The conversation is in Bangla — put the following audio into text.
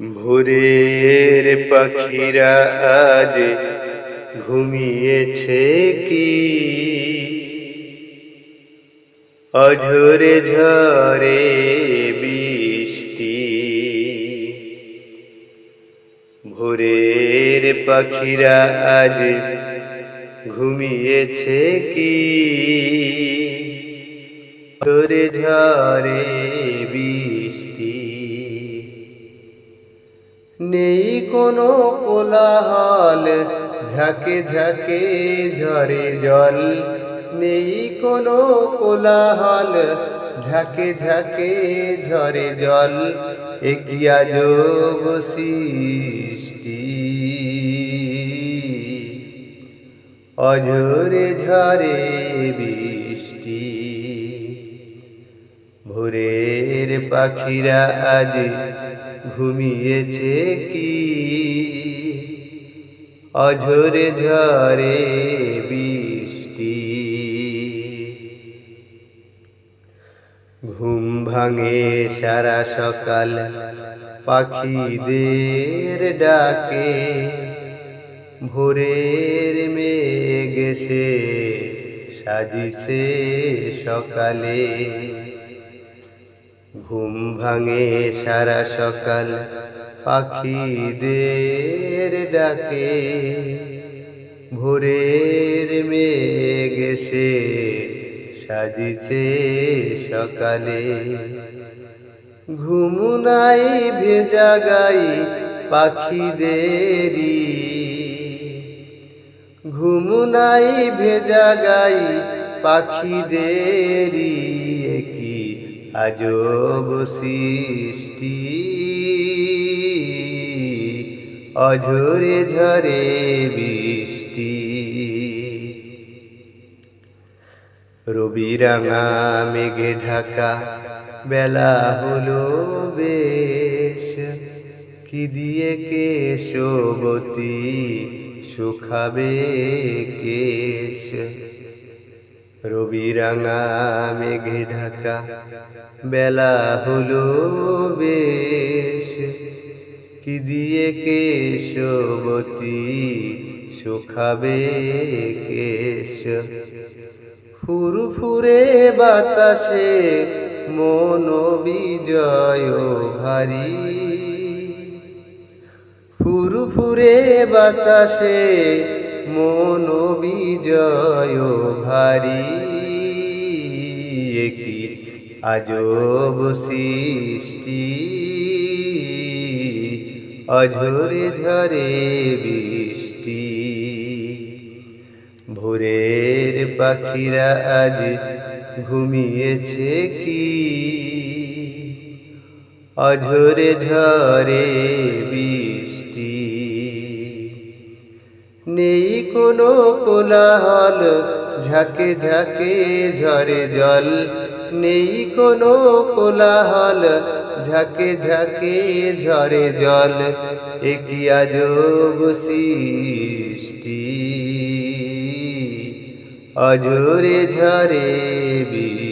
ভোরের পাখিরা আজ ঘুমিয়েছে কি? অঝরে ঝরে বৃষ্টি। ভোরের পাখিরা আজ ঘুমিয়েছে কি? ঝরে ঝরে কোনো কোলাহল। ঝাঁকে ঝাঁকে ঝরে জল। নেই কোনো কোলাহল। ঝাঁকে ঝাঁকে ঝরে জল। একিয়া যোগ সৃষ্টি। অঝরে ঝরে বৃষ্টি। ভোরের পাখিরা আজ ঘুমিয়েছে কি? অঝরে ঝরে বৃষ্টি। ঘুম ভাঙে সারা সকাল পাখিদের ডাকে। ভোরের মেঘ এসে সাজিছে সকালে। ঘুম ভাঙে সারা সকাল পাখিদের ডাকে। ভোরের মেঘ এসে সাজিছে সকালে। ঘুম নাই ভেজা গাই পাখিদেরই। ঘুম নাই ভেজা গাই পাখিদেরই। কি আজব সৃষ্টি। অঝরে ঝরে বৃষ্টি। রবি রাঙা মেঘে ঢাকা, বেলা হলো বেশ। কি দিয়ে কেশবতী শুকাবে কেশ? রবি রাঙা মেঘে ঢাকা, বেলা হলো বেশ। কি দিয়ে কেশবতী শুকাবে কেশ? ফুরফুরে বাতাসে মন বিজয় ভারী। ফুরফুরে বাতাসে মন বিজয় ভারী। কি আজব সৃষ্টি। অঝরে ঝরে বৃষ্টি। ভোরের পাখিরা আজ ঘুমিয়েছে কি? অঝরে ঝরে বৃষ্টি। নেই কোনো কোলাহল, ঝাঁকে ঝাঁকে ঝরে জল। নেই কোনো কোলাহল, ঝাঁকে ঝাঁকে ঝরে জল। একই আজব সৃষ্টি অজরে ঝরে বৃষ্টি